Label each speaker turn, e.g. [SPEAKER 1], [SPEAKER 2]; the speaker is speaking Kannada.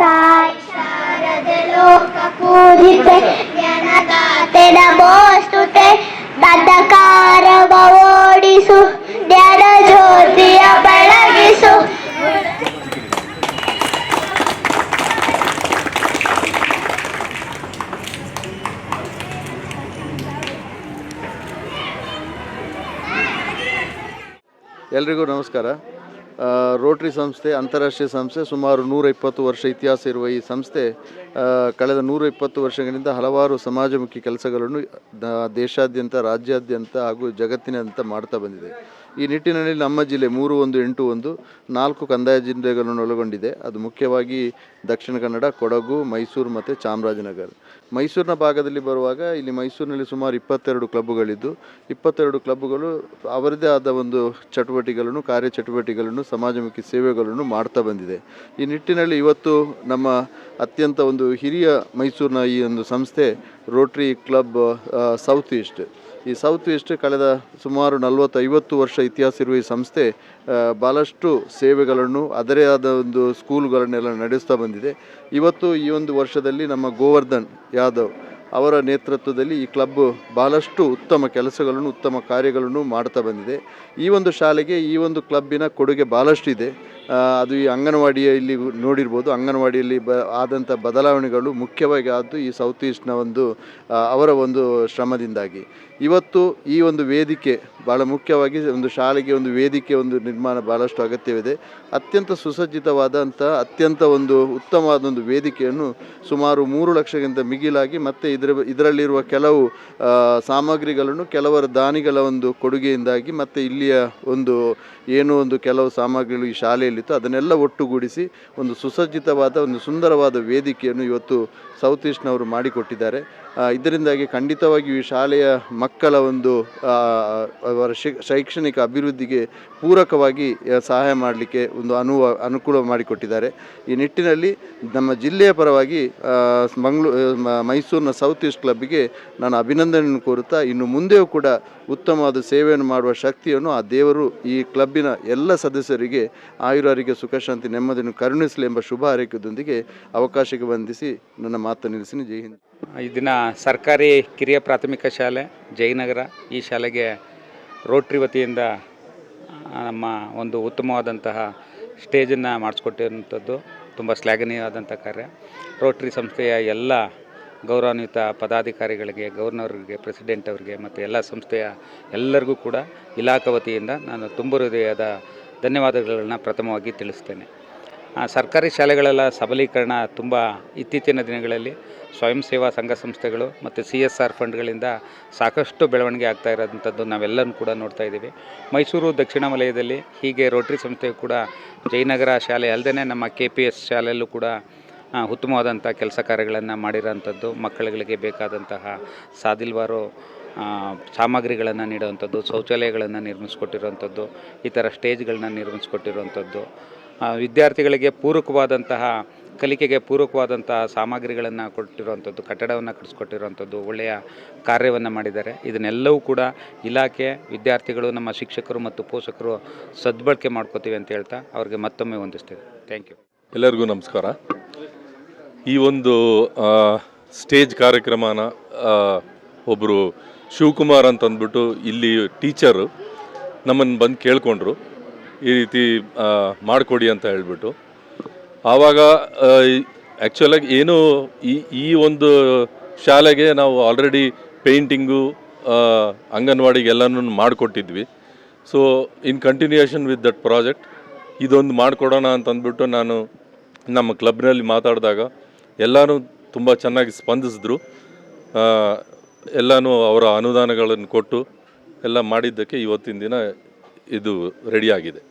[SPEAKER 1] ತಾಯಿ ಶಾರದೆ ಲೋಕ ಪೂಜಿತೆ ಜ್ಞಾನದಾತೆ ನಮೋಸ್ತುತೆ. ದಂಧಕಾರವ ಓಡಿಸು ಜ್ಞಾನ ಜ್ಯೋತಿಯ ಬೆಳಗಿಸು.
[SPEAKER 2] ಎಲ್ರಿಗೂ ನಮಸ್ಕಾರ. ರೋಟರಿ ಸಂಸ್ಥೆ, ಅಂತಾರಾಷ್ಟ್ರೀಯ ಸಂಸ್ಥೆ ಸುಮಾರು ನೂರ ಇಪ್ಪತ್ತು ವರ್ಷ ಇತಿಹಾಸ ಇರುವ ಈ ಸಂಸ್ಥೆ ಕಳೆದ ನೂರ ಇಪ್ಪತ್ತು ವರ್ಷಗಳಿಂದ ಹಲವಾರು ಸಮಾಜಮುಖಿ ಕೆಲಸಗಳನ್ನು ದೇಶಾದ್ಯಂತ, ರಾಜ್ಯಾದ್ಯಂತ ಹಾಗೂ ಜಗತ್ತಿನಾದ್ಯಂತ ಮಾಡ್ತಾ ಬಂದಿದೆ. ಈ ನಿಟ್ಟಿನಲ್ಲಿ ನಮ್ಮ ಜಿಲ್ಲೆ ಮೂರು ಒಂದು ಎಂಟು ಒಂದು ನಾಲ್ಕು ಕಂದಾಯ ಜಿಲ್ಲೆಗಳನ್ನು ಒಳಗೊಂಡಿದೆ. ಅದು ಮುಖ್ಯವಾಗಿ ದಕ್ಷಿಣ ಕನ್ನಡ, ಕೊಡಗು, ಮೈಸೂರು ಮತ್ತು ಚಾಮರಾಜನಗರ. ಮೈಸೂರಿನ ಭಾಗದಲ್ಲಿ ಬರುವಾಗ ಇಲ್ಲಿ ಮೈಸೂರಿನಲ್ಲಿ ಸುಮಾರು ಇಪ್ಪತ್ತೆರಡು ಕ್ಲಬ್ಗಳಿದ್ದು, ಇಪ್ಪತ್ತೆರಡು ಕ್ಲಬ್ಗಳು ಅವರದೇ ಆದ ಒಂದು ಚಟುವಟಿಕೆಗಳನ್ನು ಕಾರ್ಯಚಟುವಟಿಕೆಗಳನ್ನು ಸಮಾಜಮುಖಿ ಸೇವೆಗಳನ್ನು ಮಾಡ್ತಾ ಬಂದಿದೆ. ಈ ನಿಟ್ಟಿನಲ್ಲಿ ಇವತ್ತು ನಮ್ಮ ಅತ್ಯಂತ ಒಂದು ಹಿರಿಯ ಮೈಸೂರಿನ ಈ ಒಂದು ಸಂಸ್ಥೆ ರೋಟ್ರಿ ಕ್ಲಬ್ ಸೌತ್ ಈಸ್ಟ್ ಈ ಸೌತ್ ಈಸ್ಟ್ ಕಳೆದ ಸುಮಾರು ನಲವತ್ತು ಐವತ್ತು ವರ್ಷ ಇತಿಹಾಸ ಇರುವ ಈ ಸಂಸ್ಥೆ ಭಾಳಷ್ಟು ಸೇವೆಗಳನ್ನು ಅದರೇ ಆದ ಒಂದು ಸ್ಕೂಲ್ಗಳನ್ನೆಲ್ಲ ನಡೆಸ್ತಾ ಬಂದಿದೆ. ಇವತ್ತು ಈ ಒಂದು ವರ್ಷದಲ್ಲಿ ನಮ್ಮ ಗೋವರ್ಧನ್ ಯಾದವ್ ಅವರ ನೇತೃತ್ವದಲ್ಲಿ ಈ ಕ್ಲಬ್ ಭಾಳಷ್ಟು ಉತ್ತಮ ಕೆಲಸಗಳನ್ನು ಉತ್ತಮ ಕಾರ್ಯಗಳನ್ನು ಮಾಡ್ತಾ ಬಂದಿದೆ. ಈ ಒಂದು ಶಾಲೆಗೆ ಈ ಒಂದು ಕ್ಲಬ್ಬಿನ ಕೊಡುಗೆ ಭಾಳಷ್ಟು ಇದೆ ಆ, ಅದು ಈ ಅಂಗನವಾಡಿಯ ಇಲ್ಲಿ ನೋಡಿರ್ಬೋದು. ಅಂಗನವಾಡಿಯಲ್ಲಿ ಬ ಆದಂಥ ಬದಲಾವಣೆಗಳು ಮುಖ್ಯವಾಗಿ ಆದ್ದು ಈ ಸೌತ್ ಈಸ್ಟ್ನ ಒಂದು ಅವರ ಒಂದು ಶ್ರಮದಿಂದಾಗಿ. ಇವತ್ತು ಈ ಒಂದು ವೇದಿಕೆ ಭಾಳ ಮುಖ್ಯವಾಗಿ ಒಂದು ಶಾಲೆಗೆ ಒಂದು ವೇದಿಕೆ ಒಂದು ನಿರ್ಮಾಣ ಭಾಳಷ್ಟು ಅಗತ್ಯವಿದೆ. ಅತ್ಯಂತ ಸುಸಜ್ಜಿತವಾದಂಥ ಅತ್ಯಂತ ಒಂದು ಉತ್ತಮವಾದ ಒಂದು ವೇದಿಕೆಯನ್ನು ಸುಮಾರು ಮೂರು ಲಕ್ಷಕ್ಕಿಂತ ಮಿಗಿಲಾಗಿ ಮತ್ತು ಇದರ, ಇದರಲ್ಲಿರುವ ಕೆಲವು ಸಾಮಗ್ರಿಗಳನ್ನು ಕೆಲವರ ದಾನಿಗಳ ಒಂದು ಕೊಡುಗೆಯಿಂದಾಗಿ ಮತ್ತು ಇಲ್ಲಿಯ ಒಂದು, ಏನೋ ಒಂದು ಕೆಲವು ಸಾಮಗ್ರಿಗಳು ಈ ಅದನ್ನೆಲ್ಲ ಒಟ್ಟುಗೂಡಿಸಿ ಒಂದು ಸುಸಜ್ಜಿತವಾದ, ಒಂದು ಸುಂದರವಾದ ವೇದಿಕೆಯನ್ನು ಇವತ್ತು ಸೌತ್ ಈಸ್ಟ್ನವರು ಮಾಡಿಕೊಟ್ಟಿದ್ದಾರೆ. ಇದರಿಂದಾಗಿ ಖಂಡಿತವಾಗಿಯೂ ಈ ಶಾಲೆಯ ಮಕ್ಕಳ ಒಂದು ಅವರ ಶೈಕ್ಷಣಿಕ ಅಭಿವೃದ್ಧಿಗೆ ಪೂರಕವಾಗಿ ಸಹಾಯ ಮಾಡಲಿಕ್ಕೆ ಒಂದು ಅನುವ, ಅನುಕೂಲ ಮಾಡಿಕೊಟ್ಟಿದ್ದಾರೆ. ಈ ನಿಟ್ಟಿನಲ್ಲಿ ನಮ್ಮ ಜಿಲ್ಲೆಯ ಪರವಾಗಿ ಮಂಗಳೂ ಮೈಸೂರಿನ ಸೌತ್ ಈಸ್ಟ್ ಕ್ಲಬ್ಗೆ ನಾನು ಅಭಿನಂದನೆಯನ್ನು ಕೋರುತ್ತಾ, ಇನ್ನು ಮುಂದೆಯೂ ಕೂಡ ಉತ್ತಮವಾದ ಸೇವೆಯನ್ನು ಮಾಡುವ ಶಕ್ತಿಯನ್ನು ಆ ದೇವರು ಈ ಕ್ಲಬ್ಬಿನ ಎಲ್ಲ ಸದಸ್ಯರಿಗೆ ಆಯುರಾರಿಗೆ ಸುಖ ಶಾಂತಿ ನೆಮ್ಮದಿಯನ್ನು ಕರುಣಿಸಲಿ ಎಂಬ ಶುಭ ಹಾರೈಕೆಯೊಂದಿಗೆ ಅವಕಾಶಕ್ಕೆ ಬಂಧಿಸಿ ನನ್ನ ಮಾತು ನಿಲ್ಲಿಸಿ ಜೈ ಹಿಂದ್.
[SPEAKER 3] ಈ ದಿನ ಸರ್ಕಾರಿ ಕಿರಿಯ ಪ್ರಾಥಮಿಕ ಶಾಲೆ, ಜಯನಗರ, ಈ ಶಾಲೆಗೆ ರೋಟ್ರಿ ವತಿಯಿಂದ ನಮ್ಮ ಒಂದು ಉತ್ತಮವಾದಂತಹ ಸ್ಟೇಜನ್ನು ಮಾಡಿಸ್ಕೊಟ್ಟಿರುವಂಥದ್ದು. ತುಂಬ ಶ್ಲಾಘನೀಯವಾದಂಥ ಕಾರ್ಯ. ರೋಟ್ರಿ ಸಂಸ್ಥೆಯ ಎಲ್ಲ ಗೌರವಾನ್ವಿತ ಪದಾಧಿಕಾರಿಗಳಿಗೆ ಗವರ್ನರ್ಗೆ ಪ್ರೆಸಿಡೆಂಟ್ ಅವರಿಗೆ, ಮತ್ತು ಎಲ್ಲ ಸಂಸ್ಥೆಯ ಎಲ್ಲರಿಗೂ ಕೂಡ ಇಲಾಖಾ ವತಿಯಿಂದ ನಾನು ತುಂಬ ಹೃದಯದ ಧನ್ಯವಾದಗಳನ್ನು ಪ್ರಥಮವಾಗಿ ತಿಳಿಸ್ತೇನೆ. ಸರ್ಕಾರಿ ಶಾಲೆಗಳೆಲ್ಲ ಸಬಲೀಕರಣ ತುಂಬ ಇತ್ತೀಚಿನ ದಿನಗಳಲ್ಲಿ ಸ್ವಯಂ ಸೇವಾ ಸಂಘ ಸಂಸ್ಥೆಗಳು ಮತ್ತು ಸಿ ಎಸ್ ಆರ್ ಫಂಡ್ಗಳಿಂದ ಸಾಕಷ್ಟು ಬೆಳವಣಿಗೆ ಆಗ್ತಾ ಇರೋಂಥದ್ದು ನಾವೆಲ್ಲರೂ ಕೂಡ ನೋಡ್ತಾ ಇದ್ದೀವಿ. ಮೈಸೂರು ದಕ್ಷಿಣ ವಲಯದಲ್ಲಿ ಹೀಗೆ ರೋಟ್ರಿ ಸಂಸ್ಥೆಯು ಕೂಡ ಜಯನಗರ ಶಾಲೆ ಅಲ್ಲದೆ ನಮ್ಮ ಕೆ ಪಿ ಎಸ್ ಶಾಲೆಯಲ್ಲೂ ಕೂಡ ಉತ್ತಮವಾದಂಥ ಕೆಲಸ ಕಾರ್ಯಗಳನ್ನು ಮಾಡಿರೋಂಥದ್ದು ಮಕ್ಕಳುಗಳಿಗೆ ಬೇಕಾದಂತಹ ಸಾದಿಲ್ವಾರು ಸಾಮಗ್ರಿಗಳನ್ನು ನೀಡುವಂಥದ್ದು, ಶೌಚಾಲಯಗಳನ್ನು ನಿರ್ಮಿಸಿಕೊಟ್ಟಿರುವಂಥದ್ದು ಈ ಥರ ಸ್ಟೇಜ್ಗಳನ್ನ ನಿರ್ಮಿಸಿಕೊಟ್ಟಿರುವಂಥದ್ದು. ವಿದ್ಯಾರ್ಥಿಗಳಿಗೆ ಪೂರಕವಾದಂತಹ, ಕಲಿಕೆಗೆ ಪೂರಕವಾದಂತಹ ಸಾಮಗ್ರಿಗಳನ್ನು ಕೊಟ್ಟಿರುವಂಥದ್ದು, ಕಟ್ಟಡವನ್ನು ಕಟ್ಟಿಸ್ಕೊಟ್ಟಿರುವಂಥದ್ದು ಒಳ್ಳೆಯ ಕಾರ್ಯವನ್ನು ಮಾಡಿದ್ದಾರೆ. ಇದನ್ನೆಲ್ಲವೂ ಕೂಡ ಇಲಾಖೆ, ವಿದ್ಯಾರ್ಥಿಗಳು, ನಮ್ಮ ಶಿಕ್ಷಕರು ಮತ್ತು ಪೋಷಕರು ಸದ್ಬಳಕೆ ಮಾಡ್ಕೋತೀವಿ ಅಂತ ಹೇಳ್ತಾ ಅವ್ರಿಗೆ ಮತ್ತೊಮ್ಮೆ ಹೊಂದಿಸ್ತೀವಿ ಥ್ಯಾಂಕ್ ಯು
[SPEAKER 4] ಎಲ್ಲರಿಗೂ ನಮಸ್ಕಾರ. ಈ ಒಂದು ಸ್ಟೇಜ್ ಕಾರ್ಯಕ್ರಮನ ಒಬ್ಬರು ಶಿವಕುಮಾರ್ ಅಂತ ಅಂದ್ಬಿಟ್ಟು ಇಲ್ಲಿ ಟೀಚರು ನಮ್ಮನ್ನು ಬಂದು ಕೇಳಿಕೊಂಡ್ರು, ಈ ರೀತಿ ಮಾಡಿಕೊಡಿ ಅಂತ ಹೇಳ್ಬಿಟ್ಟು. ಆವಾಗ ಆ್ಯಕ್ಚುಲಾಗಿ ಏನು ಈ ಈ ಒಂದು ಶಾಲೆಗೆ ನಾವು ಆಲ್ರೆಡಿ ಪೇಂಟಿಂಗು ಅಂಗನವಾಡಿಗೆ ಎಲ್ಲನೂ ಮಾಡಿಕೊಟ್ಟಿದ್ವಿ. So in continuation with that project ಇದೊಂದು ಮಾಡಿಕೊಡೋಣ ಅಂತಂದ್ಬಿಟ್ಟು ನಾನು ನಮ್ಮ ಕ್ಲಬ್ನಲ್ಲಿ ಮಾತಾಡಿದಾಗ ಎಲ್ಲರೂ ತುಂಬ ಚೆನ್ನಾಗಿ ಸ್ಪಂದಿಸಿದ್ರು. ಎಲ್ಲನೂ ಅವರ ಅನುದಾನಗಳನ್ನು ಕೊಟ್ಟು ಎಲ್ಲ ಮಾಡಿದ್ದಕ್ಕೆ ಇವತ್ತಿನ ದಿನ ಇದು ರೆಡಿಯಾಗಿದೆ